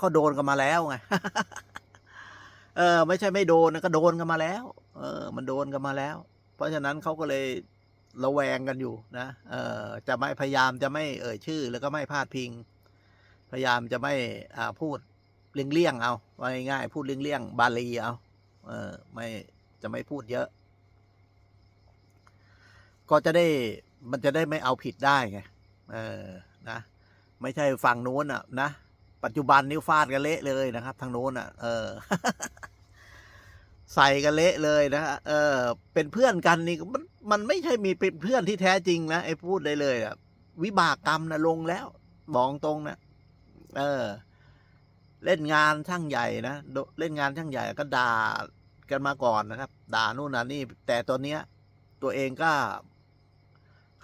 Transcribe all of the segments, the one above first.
เขาโดนกันมาแล้วไง เออ ไม่ใช่ไม่โดนนะก็โดนกันมาแล้ว เออ มันโดนกันมาแล้ว เพราะฉะนั้นเขาก็เลยระแวงกันอยู่นะ เออจะไม่พยายามจะไม่เอ่ยชื่อ แล้วก็ไม่พาดพิง พยายามจะไม่อ่าพูดเลี่ยงๆเอาว่าง่าย พูดเลี่ยงๆบาลีเอา เออ ไม่จะไม่พูดเยอะ ก็จะได้มันจะได้ไม่เอาผิดได้ไง เออ นะ ไม่ใช่ฝั่งนู้นอะ นะ ปัจจุบันนี้วฟาดกันเละเลยนะครับ ทางโน้นอะ เออ ใส่กันเละเลยนะฮะเออ เป็นเพื่อนกันนี่มันมันไม่ใช่มีเป็นเพื่อนที่แท้จริงนะไอ้พูดได้เลยอะวิบากกรรมนะลงแล้วบอกตรงนะเออ เล่นงานช่างใหญ่นะเล่นงานช่างใหญ่ก็ด่ากันมาก่อนนะครับ ด่านู่นน่ะนี่ แต่ตอนเนี้ย ตัวเองก็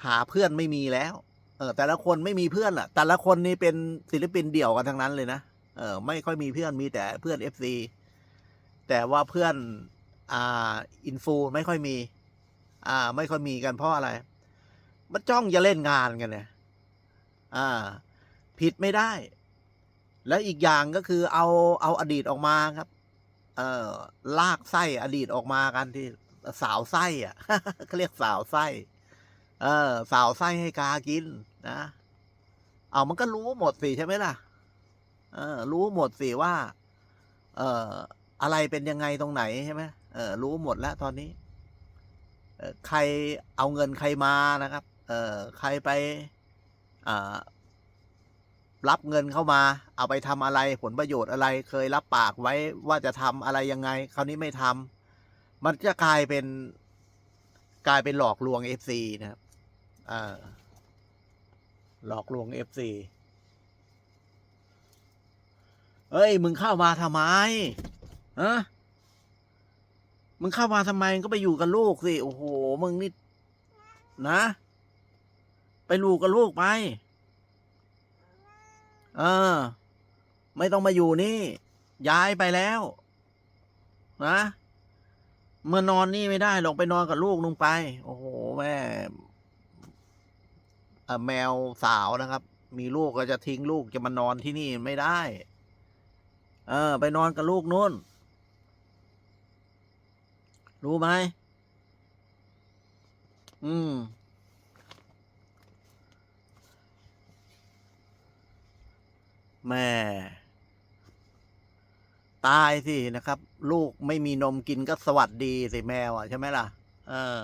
หาเพื่อนไม่มีแล้ว เออแต่ละคนไม่มีเพื่อนอะ แต่ละคนนี่เป็นศิลปินเดี่ยวกันทั้งนั้นเลยนะเออไม่ค่อยมีเพื่อนมีแต่เพื่อนเอฟซีแต่ว่าเพื่อนอ่าอินฟูไม่ค่อยมี อ่า ไม่ค่อยมีกันเพราะอะไร มันจ้องจะเล่นงานกันเนี่ยอ่า ผิดไม่ได้ แล้วอีกอย่างก็คือเอาเอาอดีตออกมาครับ เออลากไส้อดีตออกมากันที่สาวไส้อะเขาเรียกสาวไส้ เออ สาวไส้ให้กากินนะ เอามันก็รู้หมดสิใช่ไหมล่ะ เออ รู้หมดสิว่า เอออะไรเป็นยังไงตรงไหนใช่ไหมเออ รู้หมดแล้วตอนนี้ เออใครเอาเงินใครมานะครับ เออใครไปอ่ารับเงินเข้ามา เอาไปทำอะไรผลประโยชน์อะไร เคยรับปากไว้ว่าจะทำอะไรยังไง คราวนี้ไม่ทำมันจะกลายเป็นกลายเป็นหลอกลวงเอฟซีนะครับ อ่า หลอกลวงเอฟซีเอ้ย มึงเข้ามาทำไมฮะมึงเข้ามาทำไมก็ไปอยู่กับลูกสิ โอ้โห มึงนี่ นะ ไปลูกกับลูกไป เออ ไม่ต้องมาอยู่นี่ ย้ายไปแล้ว นะเมื่อนอนนี่ไม่ได้ลงไปนอนกับลูกลงไป โอ้โห แม่ แมวสาวนะครับ มีลูกก็จะทิ้งลูกจะมานอนที่นี่ไม่ได้ เออ ไปนอนกับลูกนู่น รู้ไหม อืม แม่ ตายสินะครับ ลูกไม่มีนมกินก็สวัสดีสิแมวอะใช่ไหมล่ะ เออ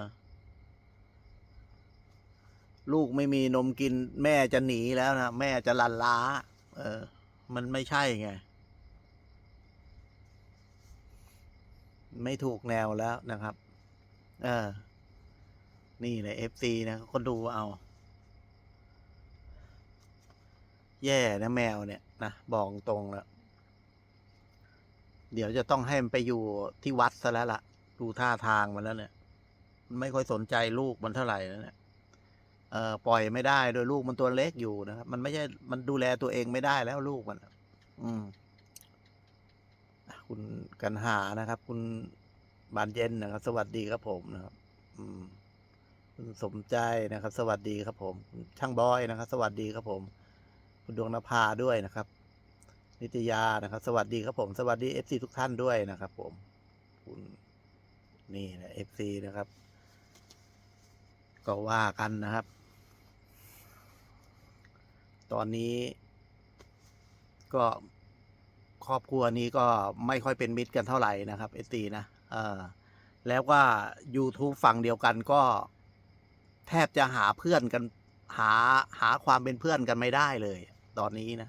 ลูกไม่มีนมกินแม่จะหนีแล้วนะแม่จะลันล้า เออ มันไม่ใช่ไง ไม่ถูกแนวแล้วนะครับ เออ นี่แหละเอฟซีนะคนดูเอา แย่นะแมวเนี่ยนะบอกตรงแล้ว เดี๋ยวจะต้องให้มันไปอยู่ที่วัดซะแล้วล่ะ ดูท่าทางมันแล้วเนี่ยมันไม่ค่อยสนใจลูกมันเท่าไหร่แล้วเนี่ย ปล่อยไม่ได้ โดยลูกมันตัวเล็กอยู่นะครับ มันไม่ใช่ มันดูแลตัวเองไม่ได้แล้วลูกมัน อืม คุณกันหานะครับ คุณบานเย็นนะครับ สวัสดีครับผมนะครับ อืม คุณสมใจนะครับ สวัสดีครับผมคุณช่างบอยนะครับ สวัสดีครับผม คุณดวงนภาด้วยนะครับ นิตยานะครับ สวัสดีครับผม สวัสดีเอฟซีทุกท่านด้วยนะครับ ผม คุณนี่นะเอฟซีนะครับ ก็ว่ากันนะครับ ตอนนี้ ก็ครอบครัวนี้ก็ไม่ค่อยเป็นมิตรกันเท่าไหร่นะครับเอฟซีนะเออแล้วก็ YouTube ฝั่งเดียวกันก็ แทบจะหาเพื่อนกัน หาหาความเป็นเพื่อนกันไม่ได้เลย ตอนนี้นะ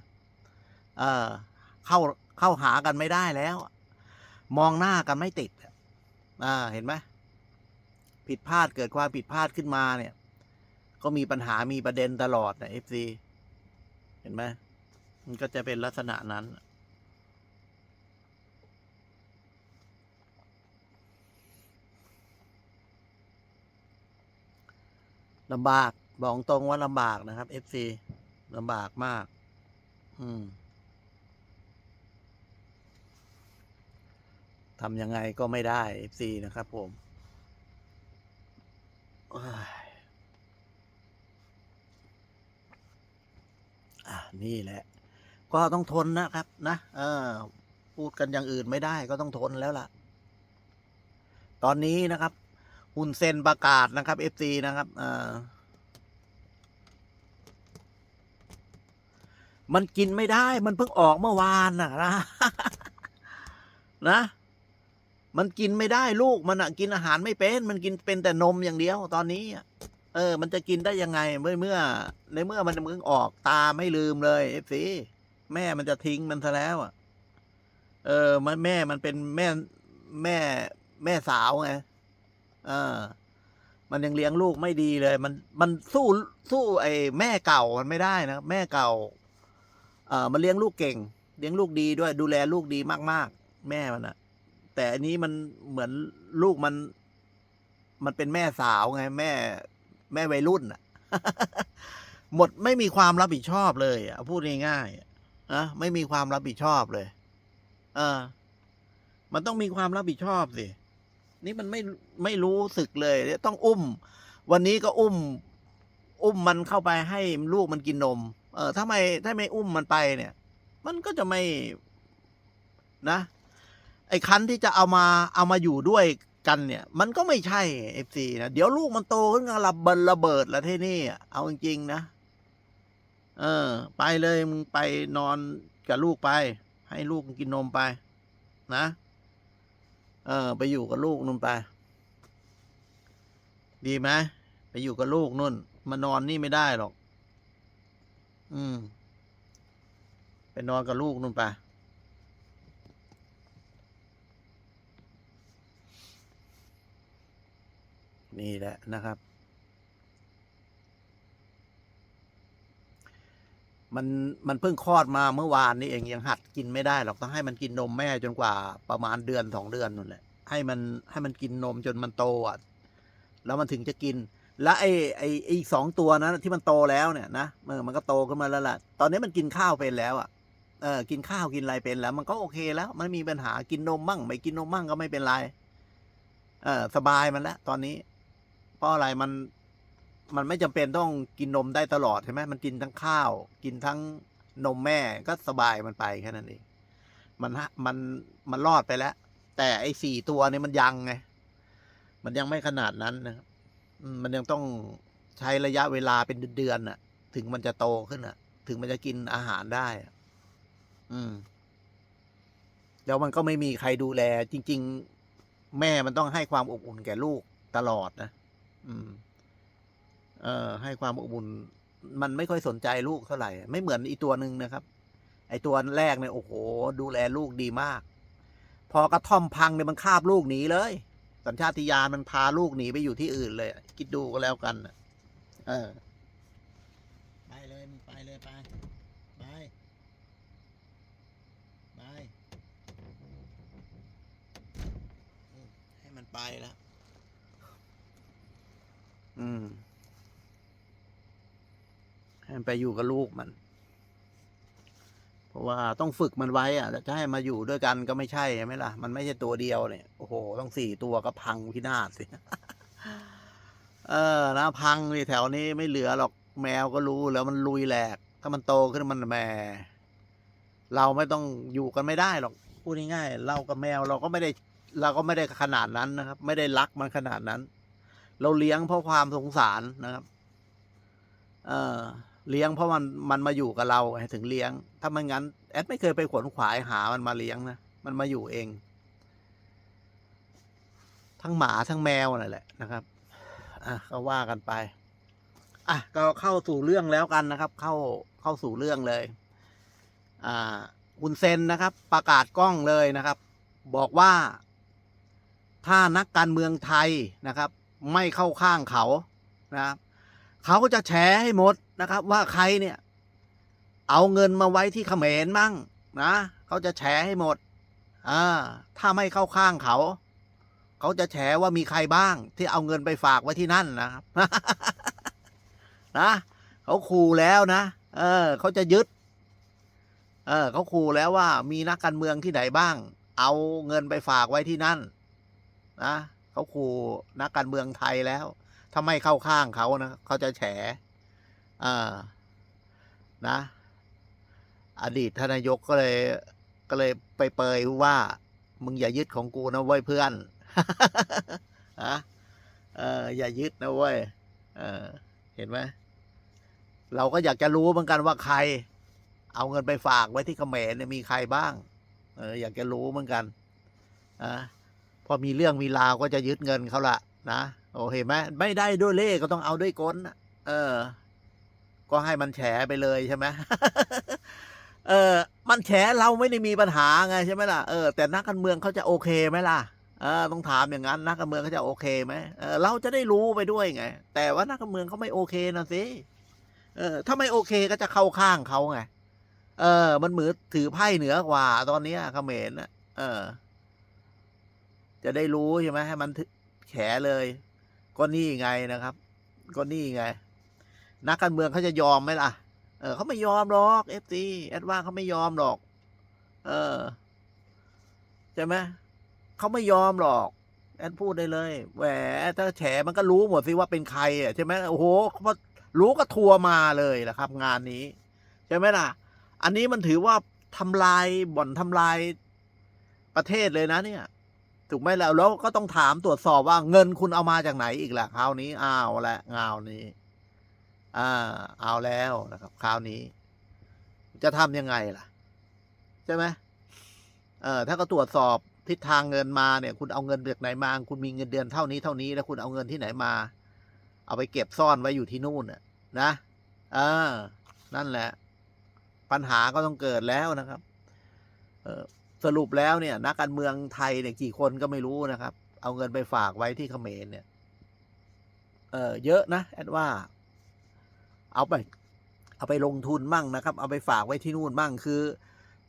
เออเข้าเข้าหากันไม่ได้แล้ว มองหน้ากันไม่ติดอ่าเห็นไหมผิดพลาดเกิดความผิดพลาดขึ้นมาเนี่ย ก็มีปัญหามีประเด็นตลอดนะเอฟซี เห็นไหมมันก็จะเป็นลักษณะนั้น ลำบาก บอกตรงว่าลำบากนะครับ FC ลำบากมาก อืมทำยังไงก็ไม่ได้ FC นะครับผมโอ้ยอะ นี่แหละ ก็ต้องทนนะครับ นะเออพูดกันอย่างอื่นไม่ได้ก็ต้องทนแล้วล่ะ ตอนนี้นะครับฮุนเซนประกาศนะครับเอฟซีนะครับเออมันกินไม่ได้ มันเพิ่งออกเมื่อวานนะนะนะ มันกินไม่ได้ลูก มันอะกินอาหารไม่เป็น มันกินเป็นแต่นมอย่างเดียวตอนนี้อะ เออ มันจะกินได้ยังไงเมื่อเมื่อ ในเมื่อมันมึงออกตาไม่ลืมเลยเอฟซีแม่มันจะทิ้งมันซะแล้วอะ เออ มันแม่มันเป็นแม่แม่แม่สาวไงเออ มันยังเลี้ยงลูกไม่ดีเลย มันมันสู้สู้ไอ้แม่เก่ามันไม่ได้นะแม่เก่า เออมันเลี้ยงลูกเก่ง เลี้ยงลูกดีด้วย ดูแลลูกดีมาก ๆ แม่มันอะแต่อันนี้มันเหมือนลูกมัน มันเป็นแม่สาวไงแม่ แม่วัยรุ่นอะหมดไม่มีความรับผิดชอบเลยอะพูดง่ายๆนะไม่มีความรับผิดชอบเลย เออ มันต้องมีความรับผิดชอบสินี่มันไม่ไม่รู้สึกเลยเนี่ยต้องอุ้ม วันนี้ก็อุ้ม อุ้มมันเข้าไปให้ลูกมันกินนม เออถ้าไม่ถ้าไม่อุ้มมันไปเนี่ย มันก็จะไม่นะ ไอ้คันที่จะเอามาเอามาอยู่ด้วย กันเนี่ย มันก็ไม่ใช่เอฟซีนะ เดี๋ยวลูกมันโตขึ้นก็ระเบิดระเบิดแล้วที่นี่เอาจริงๆนะ เออ ไปเลยมึงไปนอนกับลูกไป ให้ลูกกินนมไป นะ เออ ไปอยู่กับลูกนุ่นไป ดีไหมไปอยู่กับลูกนุ่น มานอนนี่ไม่ได้หรอก อืมไปนอนกับลูกนุ่นไป นี่แหละนะครับ มันมันเพิ่งคลอดมาเมื่อวานนี้เองยังหัดกินไม่ได้หรอกต้องให้มันกินนมแม่จนกว่าประมาณเดือนสองเดือนนั่นแหละให้มันให้มันกินนมจนมันโตอะแล้วมันถึงจะกิน แล้วไอ้ไอ้ไอ้อีกสองตัวนั้นที่มันโตแล้วเนี่ยนะเออมันก็โตขึ้นมาแล้วล่ะ ตอนนี้มันกินข้าวเป็นแล้วอะเออกินข้าวกินอะไรเป็นแล้ว มันก็โอเคแล้วไม่มีปัญหากินนมมั่ง ไม่กินนมมั่งก็ไม่เป็นไร เออสบายมันแล้วตอนนี้ ราะอะไรมันมันไม่จำเป็นต้องกินนมได้ตลอดใช่ไหมมันกินทั้งข้าว กินทั้งนมแม่ก็สบายมันไปแค่นั้นเองมันฮะมันมันรอดไปแล้ว แต่ไอ้สี่ตัวนี่มันยังไงมันยังไม่ขนาดนั้นนะครับมันยังต้องใช้ระยะเวลาเป็นเดือนๆน่ะ ถึงมันจะโตขึ้นน่ะ ถึงมันจะกินอาหารได้ อืมแล้วมันก็ไม่มีใครดูแล จริง ๆ แม่มันต้องให้ความอบอุ่นแก่ลูกตลอดนะ อืม เอ่อ ให้ความอบอุ่น มันไม่ค่อยสนใจลูกเท่าไหร่ ไม่เหมือนอีตัวหนึ่งนะครับ ไอตัวแรกเนี่ยโอ้โห ดูแลลูกดีมาก พอกระท่อมพังเนี่ยมันคาบลูกหนีเลย สัญชาติญาณมันพาลูกหนีไปอยู่ที่อื่นเลย คิดดูก็แล้วกันเออ ไปเลยมึงไปเลยไปไปไปให้มันไปแล้ว อืมให้มันไปอยู่กับลูกมัน เพราะว่าต้องฝึกมันไว้อะจะให้มาอยู่ด้วยกันก็ไม่ใช่ใช่ไหมล่ะ มันไม่ใช่ตัวเดียวเนี่ย โอ้โห ต้องสี่ตัวก็พังพินาศสิ เออ นะพังนี่แถวนี้ไม่เหลือหรอกแมวก็รู้แล้วมันลุยแหลก ถ้ามันโตขึ้นมันแหมเราไม่ต้องอยู่กันไม่ได้หรอกพูดง่ายๆเรากับแมวเราก็ไม่ได้ เราก็ไม่ได้ขนาดนั้นนะครับ ไม่ได้รักมันขนาดนั้น เราเลี้ยงเพราะความสงสารนะครับ เออเลี้ยงเพราะมันมันมาอยู่กับเราถึงเลี้ยง ถ้ามันงั้นแอดไม่เคยไปขวนขวายหามันมาเลี้ยงนะ มันมาอยู่เอง ทั้งหมาทั้งแมวนั่นแหละนะครับ อะก็ว่ากันไป อะก็เข้าสู่เรื่องแล้วกันนะครับ เข้าเข้าสู่เรื่องเลย อ่าคุณเซนนะครับ ประกาศกล้องเลยนะครับ บอกว่า ถ้านักการเมืองไทยนะครับ ไม่เข้าข้างเขานะครับเขาก็จะแฉให้หมดนะครับ ว่าใครเนี่ย เอาเงินมาไว้ที่เขมรมั่งนะเขาจะแฉให้หมดอ่าถ้าไม่เข้าข้างเขา เขาจะแฉว่ามีใครบ้าง ที่เอาเงินไปฝากไว้ที่นั่นนะครับนะเขาขู่แล้วนะเออเขาจะยึด เออเขาขู่แล้วว่ามีนักการเมืองที่ไหนบ้าง เอาเงินไปฝากไว้ที่นั่น นะ เขาขู่นักการเมืองไทยแล้ว ถ้าไม่เข้าข้างเขานะเขาจะแฉอ่านะ อดีตทนายกก็เลยก็เลยไปเปยว่ามึงอย่ายึดของกูนะเว้ยเพื่อนฮะเอออย่ายึดนะเว้ยเออเห็นไหมเราก็อยากจะรู้เหมือนกันว่าใคร เอาเงินไปฝากไว้ที่เขมรเนี่ยมีใครบ้าง เอออยากจะรู้เหมือนกันอะ พอมีเรื่องมีราวก็จะยึดเงินเขาละนะโอเคไหมไม่ได้ด้วยเล่ก็ต้องเอาด้วยกลน่ะเออ ก็ให้มันแฉไปเลยใช่ไหมเออ มันแฉเราไม่ได้มีปัญหาไงใช่ไหมล่ะเออแต่นักการเมืองเขาจะโอเคไหมล่ะเออต้องถามอย่างนั้นนักการเมืองเขาจะโอเคไหมเออเราจะได้รู้ไปด้วยไง แต่ว่านักการเมืองเขาไม่โอเคนะสิเออ ถ้าไม่โอเคก็จะเข้าข้างเขาไง เออ มันเหมือนถือไพ่เหนือกว่า ตอนนี้เขมรนะเออ จะได้รู้ใช่ไหมให้มันแฉเลย ก็นี่ไงนะครับ ก็นี่ไง นักการเมืองเขาจะยอมไหมล่ะ เออเขาไม่ยอมหรอกเอฟซีแอดว่าเขาไม่ยอมหรอก เออใช่ไหมเขาไม่ยอมหรอก แอดพูดได้เลยแหวถ้าแฉมันก็รู้หมดสิว่าเป็นใครอะใช่ไหมโอ้โหพอรู้ก็ทัวร์มาเลยแหละครับ งานนี้ ใช่ไหมล่ะ อันนี้มันถือว่าทำลายบ่อนทำลายประเทศเลยนะเนี่ย ถูกไหมแล้วแล้วก็ต้องถามตรวจสอบว่าเงินคุณเอามาจากไหนอีกล่ะคราวนี้อ้าวละงาวนี้อ่าเอาแล้วนะครับ คราวนี้ จะทำยังไงล่ะ ใช่ไหมเออถ้าก็ตรวจสอบทิศทางเงินมาเนี่ย คุณเอาเงินจากไหนมา คุณมีเงินเดือนเท่านี้เท่านี้แล้วคุณเอาเงินที่ไหนมา เอาไปเก็บซ่อนไว้อยู่ที่นู่นนะนะเออ นั่นแหละ ปัญหาก็ต้องเกิดแล้วนะครับ เออ สรุปแล้วเนี่ย นักการเมืองไทยเนี่ยกี่คนก็ไม่รู้นะครับ เอาเงินไปฝากไว้ที่เขมรเนี่ย เออเยอะนะแอดว่า เอาไป เอาไปลงทุนมั่งนะครับ เอาไปฝากไว้ที่นู่นมั่งคือ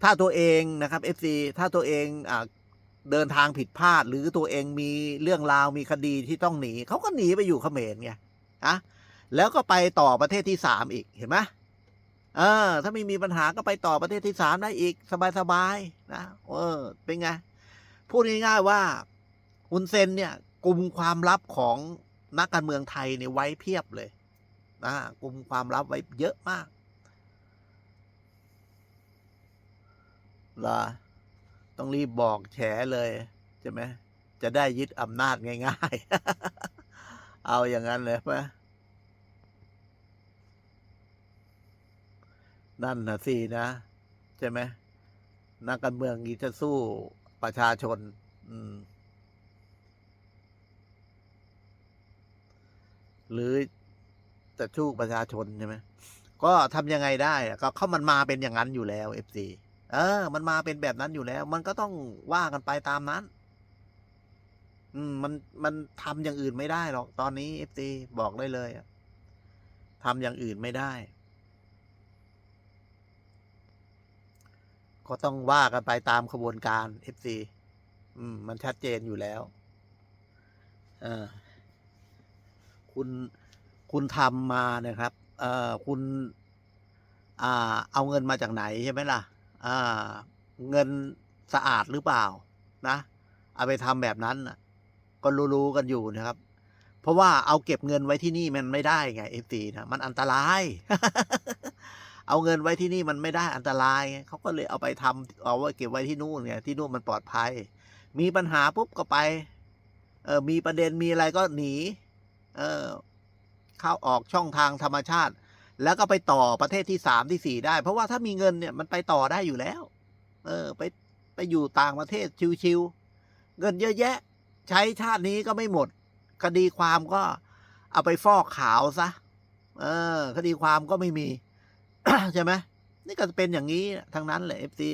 ถ้าตัวเองนะครับ FC ถ้าตัวเองอ่าเดินทางผิดพลาด หรือตัวเองมีเรื่องราวมีคดีที่ต้องหนีเขาก็หนีไปอยู่เขมรไงอะแล้วก็ไปต่อประเทศที่สามอีกเห็นไหม เออ ถ้าไม่มีปัญหาก็ไปต่อประเทศที่สามได้อีกสบายๆนะเออ เป็นไง พูดง่ายๆว่าฮุนเซนเนี่ยกลุ่มความลับของนักการเมืองไทยเนี่ยไว้เพียบเลยนะกลุ่มความลับไว้เยอะมากเหรอต้องรีบบอกแฉเลยใช่ไหมจะได้ยึดอำนาจง่าย ๆ เอาอย่างนั้นเลยไหม นั่นนะสินะ ใช่ไหมนักการเมืองนี้จะสู้ประชาชน อืม หรือจะชู้ประชาชนใช่ไหมก็ทำยังไงได้ก็เขามันมาเป็นอย่างนั้นอยู่แล้วเอฟซีเออ มันมาเป็นแบบนั้นอยู่แล้ว มันก็ต้องว่ากันไปตามนั้น อืม มันมันทำอย่างอื่นไม่ได้หรอกตอนนี้เอฟซีบอกได้เลยทำอย่างอื่นไม่ได้ ก็ต้องว่ากันไปตามขบวนการเอฟซีอืม มันชัดเจนอยู่แล้วเออคุณคุณทำมานะครับ เออคุณ อ่า เอาเงินมาจากไหนใช่ไหมล่ะ อ่า เงินสะอาดหรือเปล่า นะ เอาไปทำแบบนั้นก็รู้ๆกันอยู่นะครับ เพราะว่าเอาเก็บเงินไว้ที่นี่มันไม่ได้ไงเอฟซีนะ มันอันตราย เอาเงินไว้ที่นี่มันไม่ได้อันตรายเขาก็เลยเอาไปทำเอาไว้เก็บไว้ที่นู่นไงที่นู่นมันปลอดภัย มีปัญหาปุ๊บก็ไป เออมีประเด็นมีอะไรก็หนี เออเข้าออกช่องทางธรรมชาติ แล้วก็ไปต่อประเทศที่สามที่สี่ได้ เพราะว่าถ้ามีเงินเนี่ยมันไปต่อได้อยู่แล้ว เออ ไปไปอยู่ต่างประเทศชิวๆเงินเยอะแยะ ใช้ชาตินี้ก็ไม่หมด คดีความก็เอาไปฟอกขาวซะ เออ คดีความก็ไม่มี ใช่ไหมนี่ก็จะเป็นอย่างนี้ทั้งนั้นแหละเอฟซี